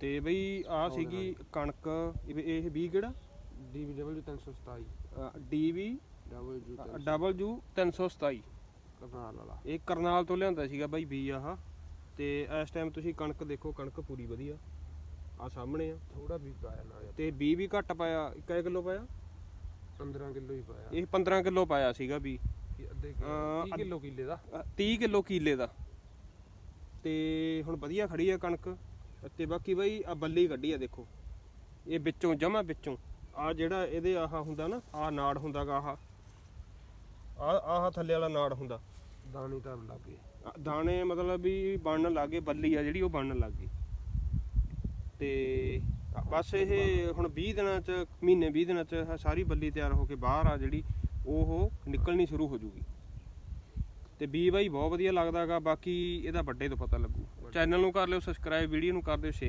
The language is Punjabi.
ਤੇ ਬਈ ਆ ਸੀਗੀ ਕਣਕ ਇਹ ਇਹ 20 ਕਿਹੜਾ? DBW 327 D B double U double U 327 Karnal ਵਾਲਾ। ਇਹ ਕਰਨਾਲ ਤੋਂ ਲਿਆਂਦਾ ਸੀਗਾ ਬਾਈ ਬੀ ਆਹ। ਤੇ ਇਸ ਟਾਈਮ ਤੁਸੀਂ ਕਣਕ ਦੇਖੋ ਕਣਕ ਪੂਰੀ ਵਧੀਆ। ਆ ਸਾਹਮਣੇ ਆ। ਥੋੜਾ ਵੀ ਪਾਇਆ ਨਾਲ ਤੇ 20 ਵੀ ਘੱਟ ਪਾਇਆ 1 ਕਿਲੋ ਪਾਇਆ? 15 ਕਿਲੋ ਹੀ ਪਾਇਆ। ਇਹ 15 ਕਿਲੋ ਪਾਇਆ ਸੀਗਾ ਵੀ ਕਿ ਅੱਧੇ ਅਹ, 30 ਕਿਲੋ ਕਿੱਲੇ ਦਾ। 30 ਕਿਲੋ ਕੀਲੇ ਦਾ। ਤੇ ਹੁਣ ਵਧੀਆ ਖੜੀ ਆ ਕਣਕ। ਤੇ ਬਾਕੀ ਬਾਈ ਆ ਬੱਲੀ ਕੱਢੀ ਆ ਦੇਖੋ। ਇਹ ਵਿੱਚੋਂ ਜਮਾ ਵਿੱਚੋਂ। ਆ ਜਿਹੜਾ ਇਹਦੇ ਆਹ ਹੁੰਦਾ ਨਾ ਆ ਨਾੜ ਹੁੰਦਾਗਾ ਆਹ। ਆ ਆਹ ਥੱਲੇ ਵਾਲਾ ਨਾੜ ਹੁੰਦਾ। ਦਾਣੇ ਤਾਂ ਲੱਗੇ ਆ ਦਾਣੇ ਮਤਲਬ ਵੀ ਬਣਨ ਲੱਗੇ ਬੱਲੀ ਆ ਜਿਹੜੀ ਉਹ ਬਣਨ ਲੱਗ ਗਈ। ਤੇ ਬਸ ਇਹ ਹੁਣ 20 ਦਿਨਾਂ ਚ ਮਹੀਨੇ 20 ਦਿਨਾਂ ਚ ਆਹ ਸਾਰੀ ਬੱਲੀ ਤਿਆਰ ਹੋ ਕੇ ਬਾਹਰ ਆ ਜਿਹੜੀ ਉਹ ਨਿਕਲਣੀ ਸ਼ੁਰੂ ਹੋ ਜੂਗੀ। ਤੇ ਬੀ ਬਾਈ ਬਹੁਤ ਵਧੀਆ ਲੱਗਦਾਗਾ ਬਾਕੀ ਇਹਦਾ ਵੱਡੇ ਤੋਂ ਪਤਾ ਲੱਗੂ। ਚੈਨਲ ਨੂੰ ਕਰ ਲਿਓ ਸਬਸਕ੍ਰਾਈਬ ਵੀਡੀਓ ਨੂੰ ਕਰ ਦਿਓ ਸ਼ੇਅਰ